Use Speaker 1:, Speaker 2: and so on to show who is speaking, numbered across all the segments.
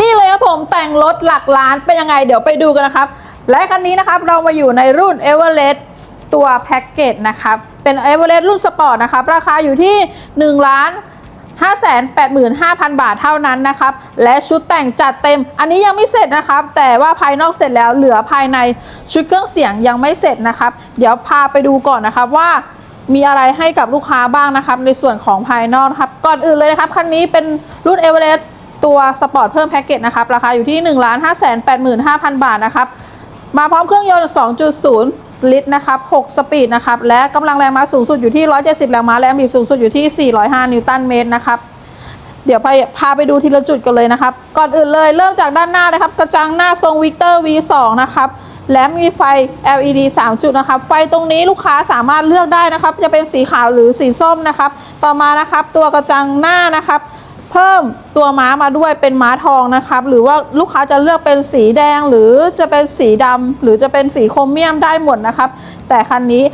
Speaker 1: นี่เลยครับผมแต่งรถหลักล้านเป็นยังไงเดี๋ยวไปดูกันนะครับ และคันนี้นะครับเรามาอยู่ในรุ่น e v e r e s t ตัวแพ็กเกจนะครับเป็น e v e r e s t รุ่นสปอร์ตนะครับราคาอยู่ที่ 1 ล้าน585,000 บาทเท่านั้นนะครับ และชุดแต่งจัดเต็ม อันนี้ยังไม่เสร็จนะครับ แต่ว่าภายนอกเสร็จแล้วเหลือภายในชุดเครื่องเสียงยังไม่เสร็จนะครับ เดี๋ยวพาไปดูก่อนนะครับว่ามีอะไรให้กับลูกค้าบ้างนะครับ ในส่วนของภายนอกครับ ก่อนอื่นเลยนะครับ คันนี้เป็นรุ่น e v e r e s t ตัวสปอร์ตเพิ่มแพ็กเกจนะครับราคาอยู่ที่ 1 5 8 5 0 0 0 บาทนะครับมาพร้อมเครื่องยนต์ 2.0 ลิตรนะครับ6สปีดนะครับและกำลังแรงม้าสูงสุดอยู่ที่ 170 แรงม้าแรงบิดสูงสุดอยู่ที่ 405 นิวตันเมตรนะครับเดี๋ยวไปพาไปดูทีละจุดกันเลยนะครับ ก่อนอื่นเลยเริ่มจากด้านหน้านะครับ กระจังหน้าทรงวิกเตอร์ V2 นะครับและมีไฟ LED 3 จุดนะครับ ไฟตรงนี้ลูกค้าสามารถเลือกได้นะครับ จะเป็นสีขาวหรือสีส้มนะครับ ต่อมานะครับ ตัวกระจังหน้านะครับ เพิ่มตัวม้ามาด้วยเป็นม้าทองนะครับ หรือว่าลูกค้าจะเลือกเป็นสีแดงหรือจะเป็นสีดำหรือจะเป็นสีโครเมียมได้หมดนะครับ แต่คันนี้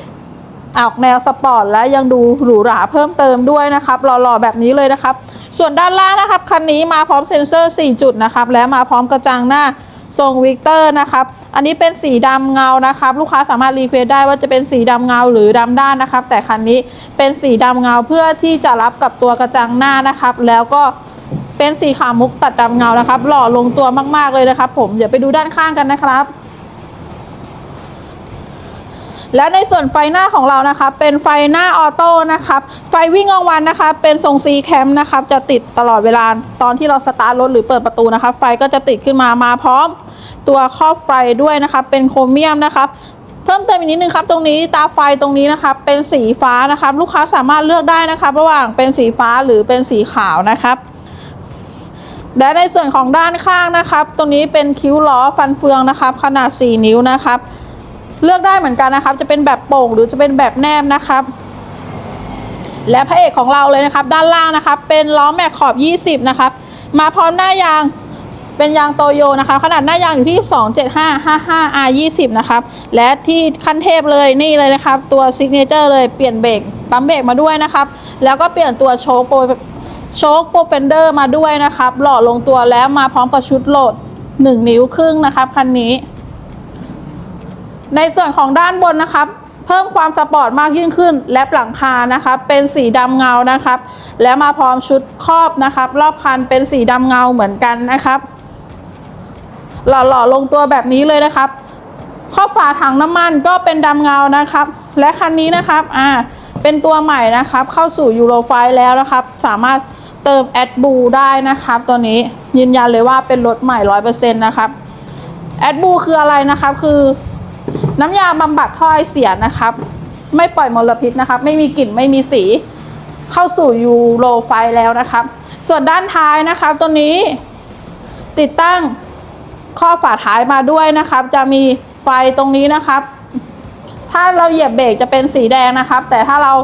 Speaker 1: ออกแนวสปอร์ตและยังดูหรูหราเพิ่มเติมด้วยนะครับหล่อๆแบบนี้เลยนะครับ ส่วนด้านล่างนะครับคันนี้มาพร้อมเซ็นเซอร์ 4 จุดนะครับ และมาพร้อมกระจังหน้าทรงวิกเตอร์นะครับ อันนี้เป็นสีดำเงานะครับ ลูกค้าสามารถรีเควสได้ว่าจะเป็นสีดำเงาหรือดำด้านนะครับ แต่คันนี้เป็นสีดำเงาเพื่อที่จะรับกับตัวกระจังหน้านะครับ แล้วก็เป็นสีขาวมุกตัดดำเงานะครับ หล่อลงตัวมากๆเลยนะครับ ผมเดี๋ยวไปดูด้านข้างกันนะครับและในส่วนไฟหน้าของเรานะคะ เป็นไฟหน้าออโต้นะครับ ไฟวิ่งกลางวันนะคะ เป็นทรงซีแคมนะครับ จะติดตลอดเวลาตอนที่เราสตาร์ทรถหรือเปิดประตูนะคะ ไฟก็จะติดขึ้นมามาพร้อม ตัวครอบไฟด้วยนะคะ เป็นโครเมียมนะครับเพิ่มเติมอีกนิดนึงครับตรงนี้ตาไฟตรงนี้นะครับเป็นสีฟ้านะครับลูกค้าสามารถเลือกได้นะครับระหว่างเป็นสีฟ้าหรือเป็นสีขาวนะครับและในส่วนของด้านข้างนะครับ ตรงนี้เป็นคิ้วล้อฟันเฟืองนะครับ ขนาด 4 นิ้วนะครับ เลือกได้เหมือนกันนะครับ จะเป็นแบบโป่งหรือจะเป็นแบบแนบนะครับ และพระเอกของเราเลยนะครับ ด้านล่างนะครับ เป็นล้อแม็กขอบ 20 นะครับ มาพร้อมหน้ายาง เป็นยางโตโยนะคะ ขนาดหน้ายางอยู่ที่ 27555 R 20 นะครับ และที่ขั้นเทพเลยนี่เลยนะครับ ตัวซิกเนเจอร์เลยเปลี่ยนเบรกปั๊มเบรกมาด้วยนะครับ แล้วก็เปลี่ยนตัวโชคโปรโชคโปรเฟนเดอร์มาด้วยนะครับ หล่อลงตัวแล้วมาพร้อมกับชุดโหลด 1 นิ้วครึ่งนะครับคันนี้ ในส่วนของด้านบนนะครับเพิ่มความสปอร์ตมากยิ่งขึ้น และหลังคานะครับ เป็นสีดำเงานะครับ และมาพร้อมชุดครอบนะครับ รอบคันเป็นสีดำเงาเหมือนกันนะครับ หล่อๆลงตัวแบบนี้เลยนะครับ ครอบฝาถังน้ำมันก็เป็นดำเงานะครับ และคันนี้นะครับอ่าเป็นตัวใหม่นะครับ เข้าสู่ยูโรไฟแล้วนะครับ สามารถเติมแอดบูได้นะครับ ตัวนี้ยืนยันเลยว่าเป็นรถใหม่ร้อยเปอร์เซ็นต์นะครับแอดบูคืออะไรนะครับ คือ น้ำยาบำบัดท่อไอเสียนะครับ ไม่ปล่อยมลพิษนะครับ ไม่มีกลิ่นไม่มีสี เข้าสู่ยูโรไฟแล้วนะครับ ส่วนด้านท้ายนะครับ ตัวนี้ ติดตั้ง ข้อฝาท้ายมาด้วยนะครับ จะมีไฟตรงนี้นะครับ ถ้าเราเหยียบเบรกจะเป็นสีแดงนะครับ แต่ถ้าเรา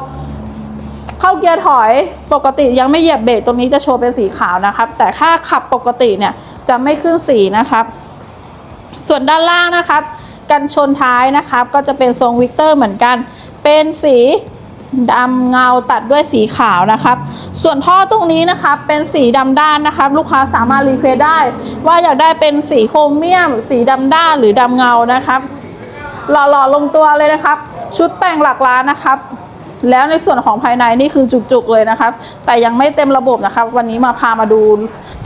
Speaker 1: เข้าเกียร์ถอยปกติยังไม่เหยียบเบรกตรงนี้จะโชว์เป็นสีขาวนะครับ แต่ถ้าขับปกติเนี่ยจะไม่ขึ้นสีนะครับ ส่วนด้านล่างนะครับ กันชนท้ายนะครับ ก็จะเป็นทรงวิกเตอร์เหมือนกัน เป็นสี ดำเงาตัดด้วยสีขาวนะครับ ส่วนท่อตรงนี้นะครับเป็นสีดำด้านนะครับ ลูกค้าสามารถรีเควสได้ ว่าอยากได้เป็นสีโครเมียม สีดำด้านหรือดำเงานะครับหล่อๆลงตัวเลยนะครับ ชุดแต่งหลักล้านนะครับ แล้วในส่วนของภายในนี่คือจุกๆเลยนะครับ แต่ยังไม่เต็มระบบนะครับ วันนี้มาพามาดู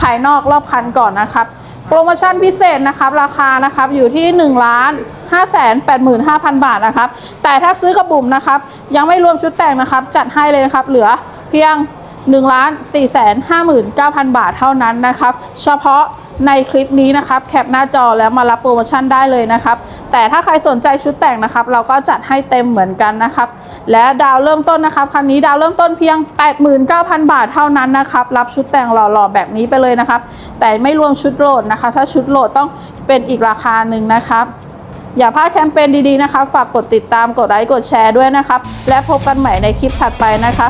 Speaker 1: ภายนอกรอบคันก่อนนะครับ โปรโมชั่นพิเศษนะครับ ราคานะครับอยู่ที่1ล้าน 5 8 5 0 0 0 บาทนะครับ แต่ถ้าซื้อกระบุ่มนะครับ ยังไม่รวมชุดแต่งนะครับ จัดให้เลยนะครับ เหลือเพียง1ล้าน4 5 9 0 0 0 บาทเท่านั้นนะครับ เฉพาะในคลิปนี้นะครับ แคปหน้าจอแล้วมารับโปรโมชั่นได้เลยนะครับ แต่ถ้าใครสนใจชุดแต่งนะครับ เราก็จัดให้เต็มเหมือนกันนะครับ และดาวเริ่มต้นนะครับคันนี้ดาวเริ่มต้นเพียง 89,000 บาทเท่านั้นนะครับ รับชุดแต่งหล่อๆแบบนี้ไปเลยนะครับ แต่ไม่รวมชุดโหลดนะคะ ถ้าชุดโหลดต้องเป็นอีกราคาหนึ่งนะครับ อย่าพลาดแคมเปญดีๆนะคะ ฝากกดติดตามกดไลค์กดแชร์ด้วยนะครับ และพบกันใหม่ในคลิปถัดไปนะคะ